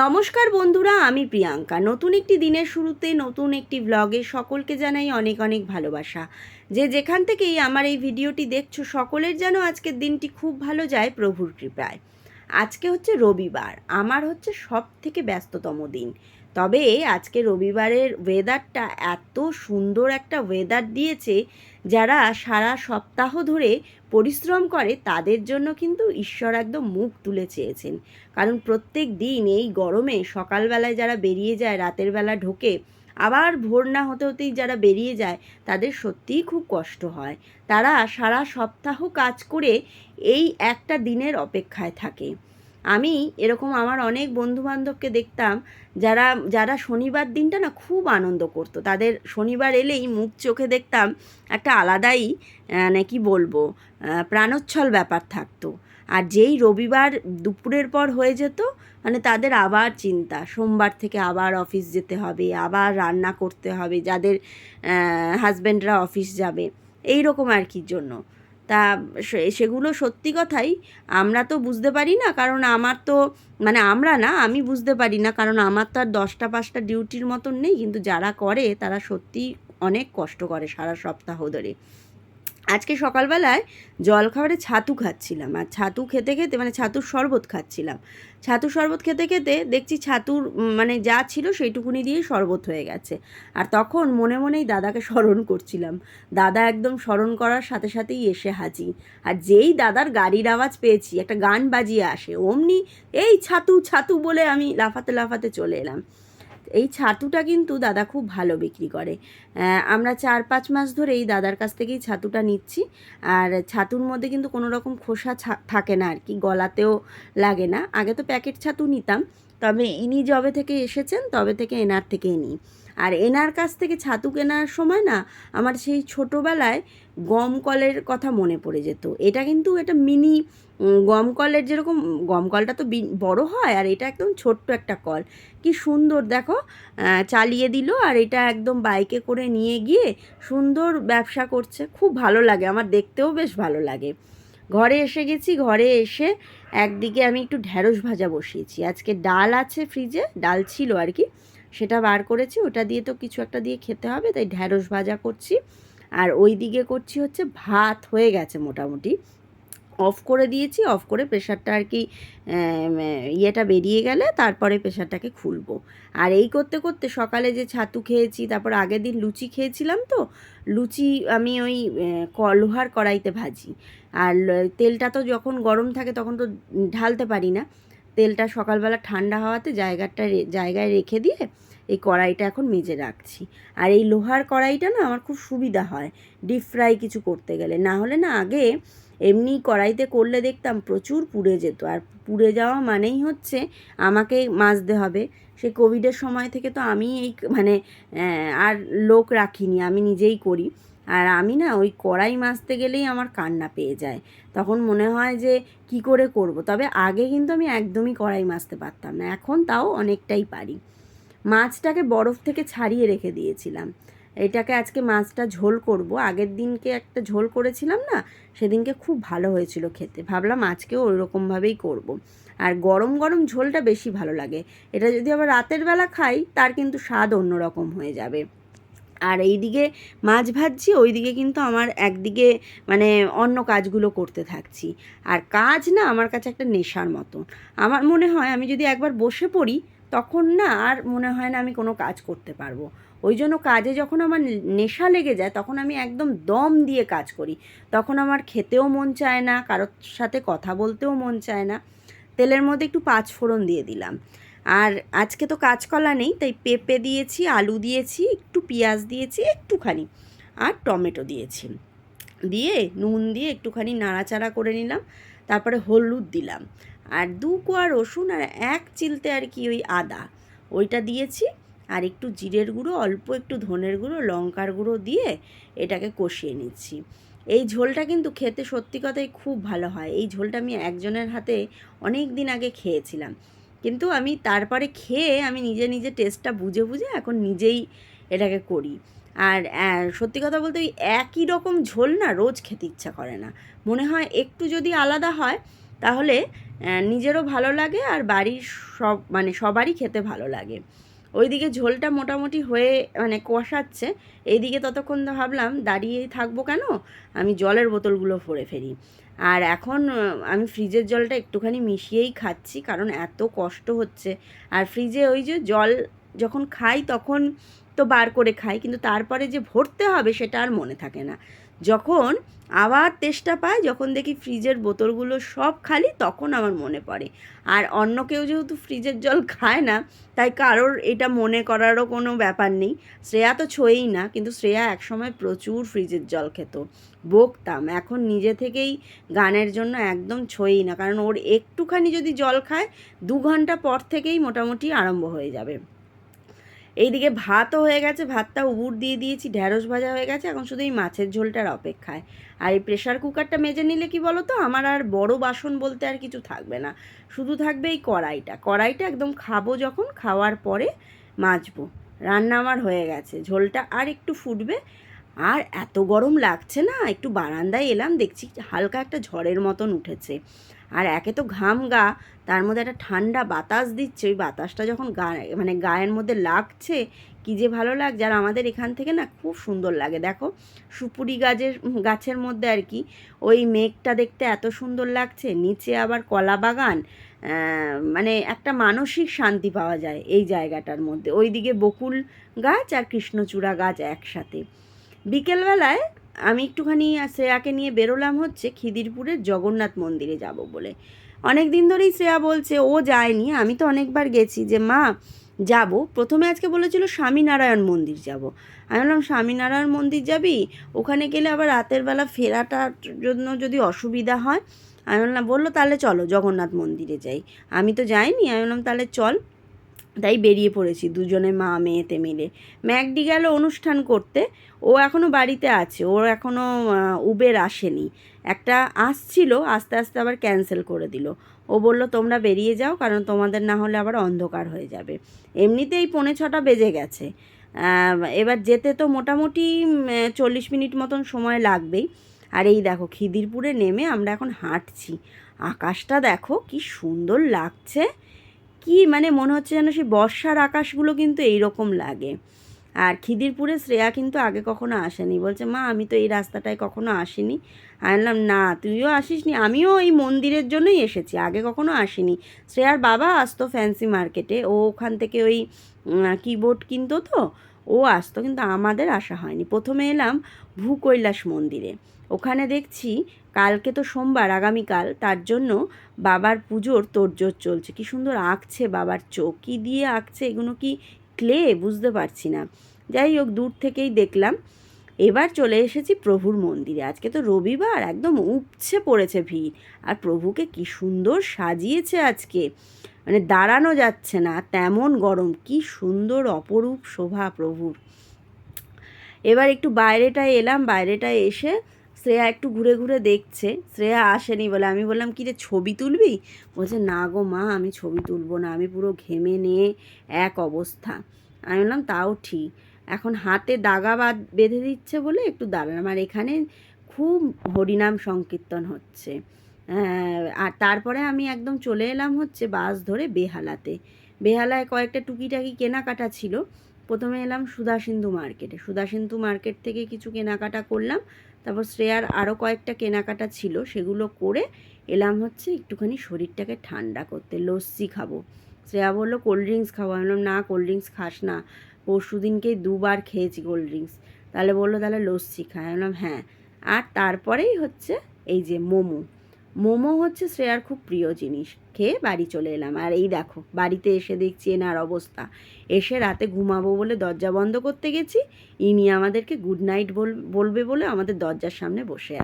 নমস্কার বন্ধুরা, আমি প্রিয়াঙ্কা। নতুন একটি দিনের শুরুতে, নতুন একটি ব্লগে সকলকে জানাই অনেক অনেক ভালোবাসা। যে যেখান থেকেই আমার এই ভিডিওটি দেখছ, সকলের যেন আজকের দিনটি খুব ভালো যায় প্রভুর কৃপায়। আজকে হচ্ছে রবিবার, আমার হচ্ছে সব থেকে ব্যস্ততম দিন। তবে আজকে রবিবারের ওয়েদারটা এত সুন্দর একটা ওয়েদার দিয়েছে, যারা সারা সপ্তাহ ধরে পরিশ্রম করে তাদের জন্য কিন্তু ঈশ্বর একদম মুখ তুলে চেয়েছেন। কারণ প্রত্যেক দিন এই গরমে সকালবেলায় যারা বেরিয়ে যায়, রাতের বেলা ঢোকে, আবার ভোর না হতে হতেই যারা বেরিয়ে যায়, তাদের সত্যিই খুব কষ্ট হয়। তারা সারা সপ্তাহ কাজ করে এই একটা দিনের অপেক্ষায় থাকে। আমি এরকম আমার অনেক বন্ধু বান্ধবকে দেখতাম, যারা যারা শনিবার দিনটা না খুব আনন্দ করতো। তাদের শনিবার এলেই মুখ চোখে দেখতাম একটা আলাদাই মানে কি বলব প্রাণোচ্ছল ব্যাপার থাকতো। আর যেই রবিবার দুপুরের পর হয়ে যেত মানে তাদের আবার চিন্তা, সোমবার থেকে আবার অফিস যেতে হবে, আবার রান্না করতে হবে, যাদের হাজব্যান্ডরা অফিস যাবে এই রকম আর কি জন্য। তা সেগুলো সত্যি কথাই আমরা তো বুঝতে পারি না, কারণ আমার তো মানে আমরা না, আমি বুঝতে পারি না, কারণ আমার তো আর দশটা পাঁচটা ডিউটির মতন নেই, কিন্তু যারা করে তারা সত্যি অনেক কষ্ট করে সারা সপ্তাহ ধরে। আজকে সকালবেলায় জল খাবারে ছাতু খাচ্ছিলাম আর ছাতু খেতে খেতে মানে ছাতুর শরবত খাচ্ছিলাম। ছাতুর শরবত খেতে খেতে দেখছি ছাতুর মানে যা ছিল সেইটুকুনি দিয়েই শরবত হয়ে গেছে। আর তখন মনে মনেই দাদাকে স্মরণ করছিলাম। দাদা একদম স্মরণ করার সাথে সাথেই এসে হাজির। আর যেই দাদার গাড়ির আওয়াজ পেয়েছি, একটা গান বাজিয়ে আসে, অমনি এই ছাতু ছাতু বলে আমি লাফাতে লাফাতে চলে এলাম। এই ছাতুটা কিন্তু দাদা খুব ভালো বিক্রি করে। আমরা চার পাঁচ মাস ধরে এই দাদার কাছ থেকেই ছাতুটা নিচ্ছি। আর ছাতুর মধ্যে কিন্তু কোনো রকম খোসা থাকে না আর কি, গলাতেও লাগে না। আগে তো প্যাকেট ছাতু নিতাম, তবে ইনি যবে থেকে এসেছেন, তবে থেকে এনার থেকেই নিই। আর এনার কাছ থেকে ছাতু কেনার সময় না আমার সেই ছোটোবেলায় গম কলের কথা মনে পড়ে যেত। এটা কিন্তু এটা মিনি গম কলের যেরকম, গম কলটা তো বড় হয় আর এটা একদম ছোট্ট একটা কল। কি সুন্দর, দেখো চালিয়ে দিল আর এটা একদম বাইকে করে নিয়ে গিয়ে সুন্দর ব্যবসা করছে। খুব ভালো লাগে, আমার দেখতেও বেশ ভালো লাগে। ঘরে এসে গেছি, ঘরে এসে একদিকে আমি একটু ঢ্যাঁড়স ভাজা বসিয়েছি। আজকে ডাল আছে ফ্রিজে, ডাল ছিল আর কি। সেটা বার করেছি, ওটা দিয়ে তো কিছু একটা দিয়ে খেতে হবে, তাই ঢ্যাঁড়স ভাজা করছি। আর ওই দিকে করছি হচ্ছে ভাত হয়ে গেছে মোটামুটি। অফ করে দিয়েছি, অফ করে প্রেশারটা আর কি ইয়েটা বেরিয়ে গেলে তারপরে প্রেশারটাকে খুলবো। আর এই করতে করতে সকালে যে ছাতু খেয়েছি, তারপর আগের দিন লুচি খেয়েছিলাম তো, লুচি আমি ওই লোহার কড়াইতে ভাজি। আর তেলটা তো যখন গরম থাকে তখন তো ঢালতে পারি না। তেলটা সকালবেলা ঠান্ডা হওয়াতে জায়গাটা জায়গায় রেখে দিয়ে এই কড়াইটা এখন মেজে রাখছি। আর এই লোহার কড়াইটা না আমার খুব সুবিধা হয় ডিপ ফ্রাই কিছু করতে গেলে। না হলে না আগে এমনি কড়াইতে করলে দেখতাম প্রচুর পুড়ে যেত। আর পুড়ে যাওয়া মানেই হচ্ছে আমাকে মাজতে হবে। সে কোভিডের সময় থেকে তো আমি এই মানে আর লোক রাখিনি, আমি নিজেই করি। আর আমি না ওই কড়াই মাজতে গেলেই আমার কান্না পেয়ে যায়। তখন মনে হয় যে কি করে করব? তবে আগে কিন্তু আমি একদমই কড়াই মাজতে পারতাম না, এখন তাও অনেকটাই পারি। মাছটাকে বরফ থেকে ছাড়িয়ে রেখে দিয়েছিলাম। এটাকে আজকে মাছটা ঝোল করব। আগের দিনকে একটা ঝোল করেছিলাম না, সেদিনকে খুব ভালো হয়েছিল খেতে। ভাবলাম আজকেও ওই রকমভাবেই করব। আর গরম গরম ঝোলটা বেশি ভালো লাগে। এটা যদি আবার রাতের বেলা খাই, তার কিন্তু স্বাদ অন্যরকম হয়ে যাবে। আর এইদিকে মাছ ভাজছি, ওইদিকে কিন্তু আমার একদিকে মানে অন্য কাজগুলো করতে থাকছি। আর কাজ না আমার কাছে একটা নেশার মতো আমার মনে হয় আমি যদি একবার বসে পড়ি, তখন না আর মনে হয় না আমি কোনো কাজ করতে পারব। ওই জন্য কাজে যখন আমার নেশা লেগে যায়, তখন আমি একদম দম দিয়ে কাজ করি। তখন আমার খেতেও মন চায় না, কারোর সাথে কথা বলতেও মন চায় না। তেলের মধ্যে একটু পাঁচ ফোড়ন দিয়ে দিলাম। আর আজকে তো কাঁচকলা নেই, তাই পেঁপে দিয়েছি, আলু দিয়েছি, একটু পেঁয়াজ দিয়েছি, একটুখানি, আর টমেটো দিয়েছি। দিয়ে নুন দিয়ে একটুখানি নাড়াচাড়া করে নিলাম, তারপরে হলুদ দিলাম। আর দু কোয়া রসুন আর এক চিলতে আর কি ওই আদা, ওইটা দিয়েছি। আর একটু জিরের গুঁড়ো, অল্প একটু ধনের গুঁড়ো, লঙ্কার গুঁড়ো দিয়ে এটাকে কষিয়ে নিচ্ছি। এই ঝোলটা কিন্তু খেতে সত্যি কথাই খুব ভালো হয়। এই ঝোলটা আমি একজনের হাতে অনেক দিন আগে খেয়েছিলাম। কিন্তু আমি তারপরে খেয়ে আমি নিজে নিজে টেস্টটা বুঝে বুঝে এখন নিজেই এটাকে করি। আর সত্যি কথা বলতে ওই একই রকম ঝোল না রোজ খেতে ইচ্ছা করে না। মনে হয় একটু যদি আলাদা হয়, তাহলে নিজেরও ভালো লাগে আর বাড়ির সব মানে সবারই খেতে ভালো লাগে। ওইদিকে ঝোলটা মোটামুটি হয়ে মানে কষাচ্ছে। এইদিকে ততক্ষণ ভাবলাম দাঁড়িয়েই থাকব কেন? আমি জলের বোতলগুলো ভরে ফেলি। আর এখন আমি ফ্রিজের জলটা একটুখানি মিশিয়েই খাচ্ছি, কারণ এত কষ্ট হচ্ছে। আর ফ্রিজে ওই যে জল যখন খাই, তখন তো বার করে খাই, কিন্তু তারপরে যে ভরতে হবে, সেটা আর মনে থাকে না। যখন আবার তেষ্টা পায়, যখন দেখি ফ্রিজের বোতলগুলো সব খালি, তখন আমার মনে পড়ে। আর অন্য কেউ যেহেতু ফ্রিজের জল খায় না, তাই কারোর এটা মনে করারও কোনো ব্যাপার নেই। শ্রেয়া তো ছোঁয়েই না, কিন্তু শ্রেয়া একসময় প্রচুর ফ্রিজের জল খেত। বকতাম, এখন নিজে থেকেই গানের জন্য একদম ছোঁয়েই না, কারণ ওর একটুখানি যদি জল খায়, দু ঘণ্টা পর থেকেই মোটামুটি আরম্ভ হয়ে যাবে। এইদিকে ভাতও হয়ে গেছে, ভাতটা উবুর দিয়ে দিয়েছি ঢ্যাঁড়স ভাজা হয়ে গেছে, এখন শুধু এই মাছের ঝোলটার অপেক্ষায়। আর এই প্রেশার কুকারটা মেজে নিলে কি বলো তো আমার আর বড় বাসন বলতে আর কিছু থাকবে না। শুধু থাকবে এই কড়াইটা। কড়াইটা একদম খাব যখন, খাওয়ার পরে মাজবো। রান্না আমার হয়ে গেছে। ঝোলটা আর একটু ফুটবে আর এত গরম লাগছে না, একটু বারান্দায় এলাম, দেখছি হালকা একটা ঝড়ের মতন উঠেছে। আর একে তো ঘাম গা, তার মধ্যে একটা ঠান্ডা বাতাস দিচ্ছে, ওই বাতাসটা যখন গা মানে গায়ের মধ্যে লাগছে, কি যে ভালো লাগছে। আর আমাদের এখান থেকে না খুব সুন্দর লাগে, দেখো, সুপুরি গাছের গাছের মধ্যে আর কি, ওই মেঘটা দেখতে এত সুন্দর লাগছে, নিচে আবার কলা বাগান মানে একটা মানসিক শান্তি পাওয়া যায় এই জায়গাটার মধ্যে। ওইদিকে বকুল গাছ আর কৃষ্ণচূড়া গাছ একসাথে। বিকেলবেলায় আমি একটুখানি শ্রেয়াকে নিয়ে বেরোলাম হচ্ছে খিদিরপুরের জগন্নাথ মন্দিরে যাব বলে। অনেক দিন ধরেই শ্রেয়া বলছে, ও যায়নি, আমি তো অনেকবার গেছি যে, মা, যাব। প্রথমে আজকে বলেছিল স্বামীনারায়ণ মন্দির যাব। আমি বললাম, স্বামীনারায়ণ মন্দির যাবি? ওখানে গেলে আবার রাতের বেলা ফেরাটার জন্য যদি অসুবিধা হয়? আমি বললাম, বলল তাহলে চলো জগন্নাথ মন্দিরে যাই। আমি তো যাইনি, আমি বললাম, তাহলে চল। তাই বেরিয়ে পড়েছি, দুজনে মা মেয়েতে মিলে। ম্যাকডি গেল অনুষ্ঠান করতে, ও এখনও বাড়িতে আছে ওর এখনও উবের আসেনি। একটা আসছিল, আস্তে আস্তে আবার ক্যান্সেল করে দিল। ও বলল, তোমরা বেরিয়ে যাও, কারণ তোমাদের না হলে আবার অন্ধকার হয়ে যাবে। এমনিতেই পৌনে ছটা বেজে গেছে। এবার যেতে তো মোটামুটি চল্লিশ মিনিট মতন সময় লাগবেই। আর এই দেখো, খিদিরপুরে নেমে আমরা এখন হাঁটছি। আকাশটা দেখো, কি সুন্দর লাগছে। কি মানে মনে হচ্ছে যেন সেই বর্ষার আকাশগুলো কিন্তু এই রকম লাগে। আর খিদিরপুরে শ্রেয়া কিন্তু আগে কখনো আসেনি। বলছে, মা, আমি তো এই রাস্তাটায় কখনো আসিনি। আমি বললাম, না, তুইও আসিসনি। আমিও এই মন্দিরের জন্যই এসেছি। আগে কখনো আসিনি। শ্রেয়ার বাবা আসতো ফ্যান্সি মার্কেটে। ও ওখান থেকে ওই কিবোর্ড কিনতো তো। ও আসতো, কিন্তু আমাদের আসা হয়নি। প্রথমে এলাম ভূ ভূকৈলাস মন্দিরে। ওখানে দেখছি কালকে তো সোমবার, আগামীকাল। তার জন্য বাবার পুজোর তোড়জোড় চলছে। কি সুন্দর আঁকছে বাবার চোখ। কী দিয়ে আঁকছে এগুলো কি ক্লে? বুঝতে পারছি না। যাই হোক, দূর থেকেই দেখলাম। এবার চলে এসেছি প্রভুর মন্দিরে। আজকে তো রবিবার, একদম উপছে পড়েছে ভিড়। আর প্রভুকে কি সুন্দর সাজিয়েছে আজকে। মানে দাঁড়ানো যাচ্ছে না, তেমন গরম। কি সুন্দর অপরূপ শোভা প্রভুর। এবার একটু বাইরেটায় এলাম, বাইরেটায় এসে শ্রেয়া একটু ঘুরে ঘুরে দেখছে। শ্রেয়া আসেনি বলে আমি বললাম, কি রে, ছবি তুলবি? বলছে, না গো মা, আমি ছবি তুলবো না, আমি পুরো ঘেমে নিয়ে এক অবস্থা। আমি বললাম, তাও ঠিক। এখন হাতে দাগা বাদ বেঁধে দিচ্ছে বলে একটু দাঁড়ালাম। আর এখানে খুব হরিনাম সংকীর্তন হচ্ছে। আর তারপরে আমি একদম চলে এলাম হচ্ছে বাস ধরে বেহালাতে। বেহালায় কয়েকটা টুকিটাকি কেনাকাটা ছিল। প্রথমে এলাম সুধাসিন্ধু মার্কেটে। সুধাসিন্ধু মার্কেট থেকে কিছু কেনাকাটা করলাম, তারপর শ্রেয়ার আরও কয়েকটা কেনাকাটা ছিল, সেগুলো করে এলাম হচ্ছে একটুখানি শরীরটাকে ঠান্ডা করতে, লস্যি খাব। শ্রেয়া বলল কোল্ড ড্রিঙ্কস খাব। আমি বললাম, না কোল্ড ড্রিঙ্কস খাস না, পরশু দিনকেই দুবার খেয়েছি কোল্ড ড্রিঙ্কস তাহলে বলল, তাহলে লস্যি খায় আমি বললাম হ্যাঁ। আর তারপরেই হচ্ছে এই যে মোমো মোমো হচ্ছে শ্রেয়ার খুব প্রিয় জিনিস। খেয়ে বাড়ি চলে এলাম। আর এই দেখো, বাড়িতে এসে দেখছি এনার অবস্থা। এসে রাতে ঘুমাবো বলে দরজা বন্ধ করতে গেছি। ইনি আমাদেরকে গুড নাইট বলবে বলে আমাদের দরজার সামনে বসে আছে